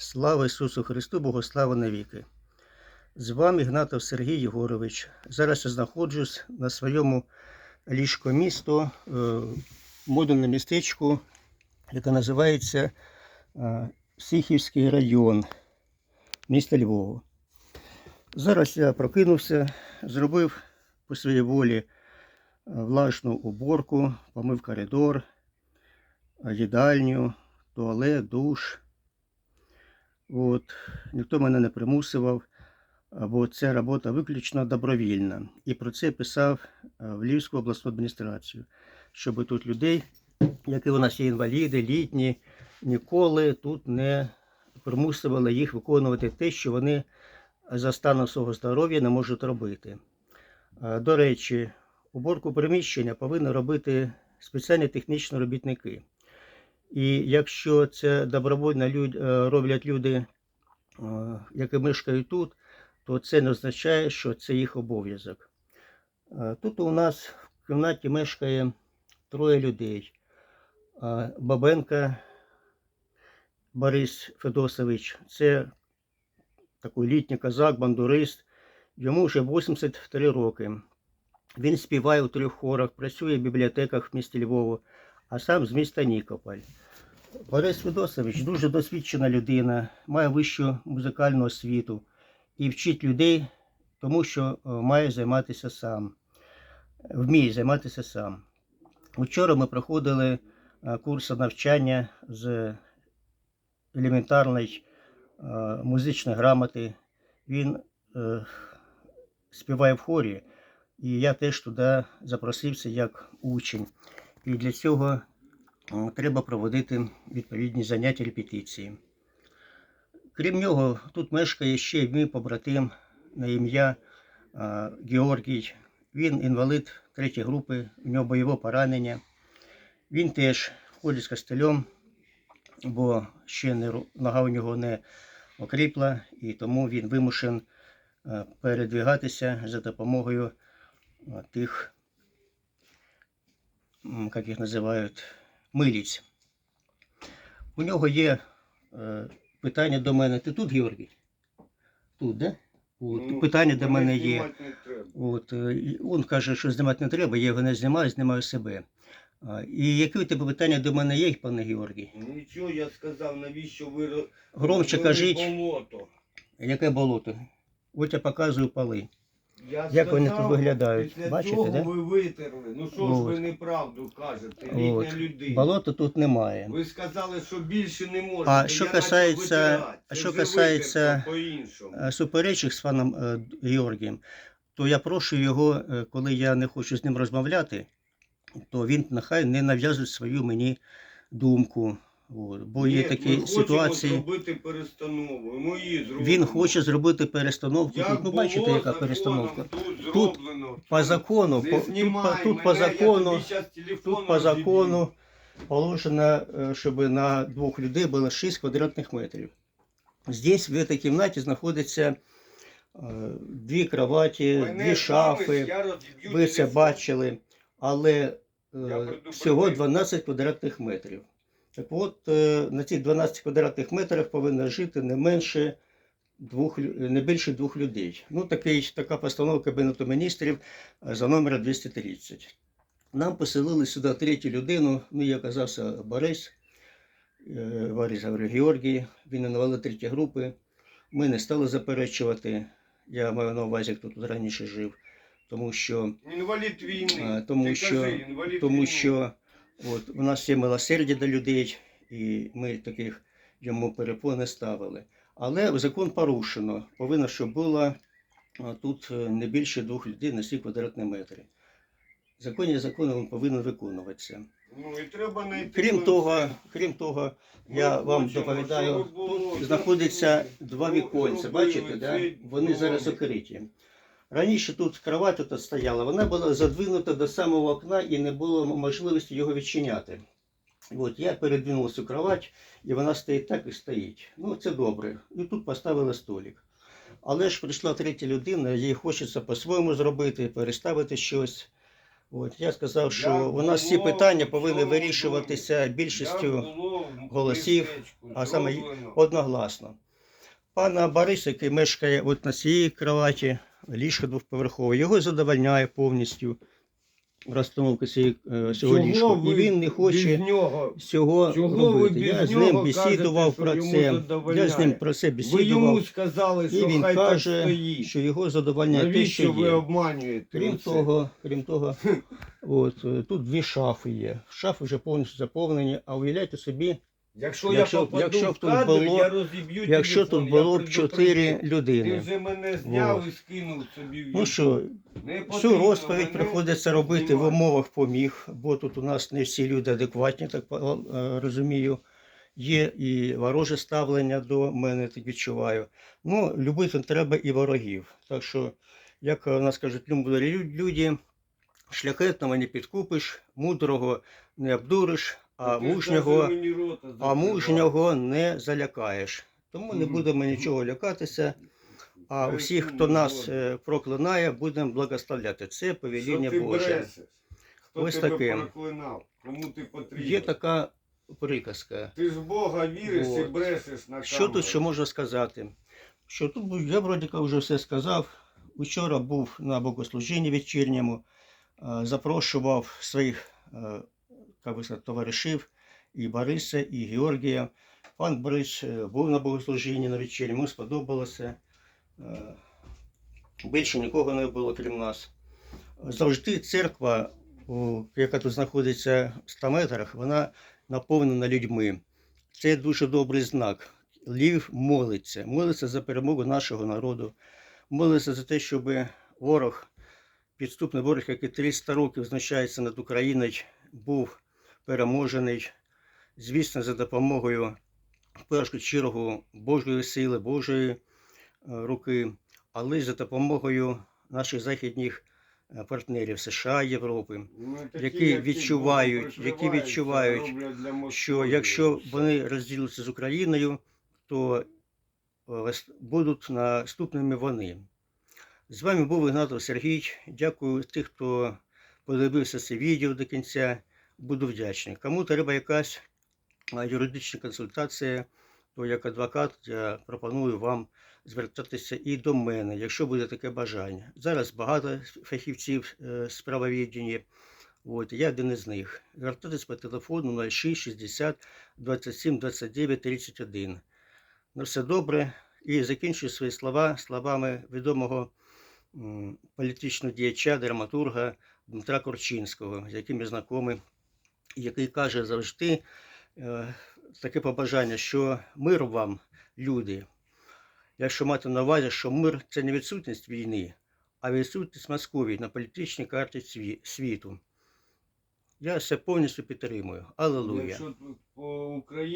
Слава Ісусу Христу, Богослава навіки. З вами Ігнатов Сергій Єгорович. Зараз я знаходжусь на своєму ліжкомісто, е, модульне містечку, яке називається е, Сихівський район міста Львова. Зараз я прокинувся, зробив по своїй волі е, влажну уборку, помив коридор, їдальню, туалет, душ. От. Ніхто мене не примусував, бо ця робота виключно добровільна. І про це писав е, в Львівську обласну адміністрацію, щоб тут людей, які у нас є інваліди, літні, ніколи тут не примусували їх виконувати те, що вони за станом свого здоров'я не можуть робити. До речі, уборку приміщення повинні робити спеціальні технічні робітники. І якщо це добровольно люд, е, роблять люди, е, які мешкають тут, то це не означає, що це їх обов'язок. Е, Тут у нас в кімнаті мешкає троє людей. Бабенка Борис Федосович, це такий літній козак, бандурист. Йому вже 83 роки. Він співає у трьох хорах, працює в бібліотеках в місті Львову, а сам з міста Нікополь. Борис Федосович дуже досвідчена людина, має вищу музикальну освіту і вчить людей, тому що е, має займатися сам, вміє займатися сам. Вчора ми проходили е, курси навчання з елементарної е, музичної грамоти. Він співає в хорі, і я теж туди запросився як учень. І для цього треба проводити відповідні заняття репетиції. Крім нього, тут мешкає ще мій побратим на ім'я Георгій. Він інвалид третьої групи, у нього бойове поранення. Він теж ходить з костелем, бо ще не, нога у нього не окріпла, і тому він вимушен передвігатися за допомогою тих, як їх називають, миліць. У нього є е, питання до мене. Ти тут, Георгій? Тут, да? От, Ну, питання до мене є. От, е, він каже, що знімати не треба, я його не знімаю, знімаю себе. І які у тебе питання до мене є, пане Георгій? Нічого, я сказав, навіщо ви ро- Громче кажіть, болото. яке болото? От я показую поли. Я Як вони сказав, тут виглядають? Після цього да? ви витерли. Ну що ж От. ви неправду кажете, От. людина. Болота тут немає. Ви сказали, що більше не можете. А що касається- а що касається, по-іншому. Е, Суперечок з паном е, Георгієм, то я прошу його, е, коли я не хочу з ним розмовляти, то він нехай не нав'язує свою мені думку. От. Бо є Ні, такі ми хочемо ситуації. зробити перестанову. і Ми її зробимо. Він хоче зробити перестановку. Як Тут, ну бачите, яка законом перестановка. Тут, Тут зроблено. По закону, Не по, тут, по- знімай тут по мене, я закону, тобі щас телефон тут по закону положено, е, щоб на двох людей було 6 квадратних метрів. Здесь в этой кімнаті знаходиться е, дві кроваті, Мене дві замість, шафи. я розіб'ю Ви це телефон. бачили, але е, предупредив. всього 12 квадратних метрів. Так от, е, на цих 12 квадратних метрах повинно жити не менше двох, не більше двох людей. Ну, такий, така постанова Кабінету міністрів е, за номером 230. Нам поселили сюди третю людину, ну, я оказався Борис, е, Борис Георгій, він інвалид третьої групи. Ми не стали заперечувати. Я маю на увазі, хто тут раніше жив, тому що Інвалід війни. Тому що- кажи, інвалід тому війни. що от, у нас є милосердя до людей, і ми таких йому перепон не ставили. Але закон порушено. Повинно, щоб було тут е, не більше двох людей на 7 квадратні метри. Закон є законом, він повинен виконуватися. Ну, і треба знайти Крім того, крім того, я Ми вам хочемо, доповідаю, тут знаходиться два віконця, бачите, да? вони зараз окриті. Раніше тут кровать тут стояла, вона була задвинута до самого окна і не було можливості його відчиняти. От я передвинув цю кровать, і вона стоїть так і стоїть. Ну, це добре. І тут поставили столик. Але ж прийшла третя людина, їй хочеться по-своєму зробити, переставити щось. От, я сказав, що у нас всі питання повинні вирішуватися більшістю в голосів, а саме одногласно. Пана Борис, який мешкає от на цій кроваті, ліжко двоповерхове, його задовольняє повністю розстановка е, цього ліжка. І він не хоче нього? цього робити. Я з ним бесідував про це. Я з ним про це Ви йому бесідував. сказали, І він хай так каже, стоїть. що його задовольняє те, Навіщо що ви є. обманюєте? Крім оце? того, крім того, от, е, тут дві шафи є. Шафи вже повністю заповнені, а уявляйте собі, якщо, якщо- я попаду якщо в тут було- я розіб'ю якщо телефон, тут було б чотири Ти людини. вже мене зняв Вот. і скинув собі в Ну що, Не Всю потрібно розповідь мене приходиться робити в знімати. умовах поміг, бо тут у нас не всі люди адекватні, так е, розумію. Є і вороже ставлення до мене, так відчуваю. Ну, любити треба і ворогів. Так що, як у нас кажуть, любі люди, шляхетного не підкупиш, мудрого не обдуриш, а мужнього, мені рота а мужнього не залякаєш. Тому не будемо нічого лякатися. А усіх, хто нас е, проклинає, будемо благословляти. Це повеління Боже. Хто Ось тебе проклинав? Кому ти потрібен? Є така приказка. Ти ж Бога віриш і Вот. брешеш на Що тут ще можна сказати? Що тут я вроді вже все сказав. Учора був на богослужінні вечірньому, е, запрошував своїх е, товаришів і Бориса, і Георгія. Пан Борис е, був на богослужінні на вечірньому, йому сподобалося. Е, Більше нікого не було, крім нас. Завжди церква, яка тут знаходиться в 100 метрах, вона наповнена людьми. Це дуже добрий знак. Львів молиться, молиться за перемогу нашого народу, молиться за те, щоб ворог, підступний ворог, який 300 років знущається над Україною, був переможений, звісно, за допомогою в першу чергу Божої сили, Божої е, руки, але й за допомогою наших західних е, партнерів США, Європи. Ну, які відчувають- які відчувають, що якщо вони розділяться з Україною, то е, будуть наступними вони. З вами був Ігнатов Сергій. Дякую тих, хто подивився це відео до кінця. Буду вдячний. Кому треба якась юридична консультація, то як адвокат я пропоную вам звертатися і до мене, якщо буде таке бажання. Зараз багато фахівців е, з правовіддіння. От, я один із них. Звертатись по телефону 06 60 27 29 31. На все добре. І закінчую свої слова словами відомого політичного діяча, драматурга Дмитра Корчинського, з яким я знайомий, який каже завжди е, таке побажання, що мир вам, люди. Якщо мати на увазі, що мир це не відсутність війни, а відсутність Московії на політичній карті сві- світу. Я все повністю підтримую. Алелуя.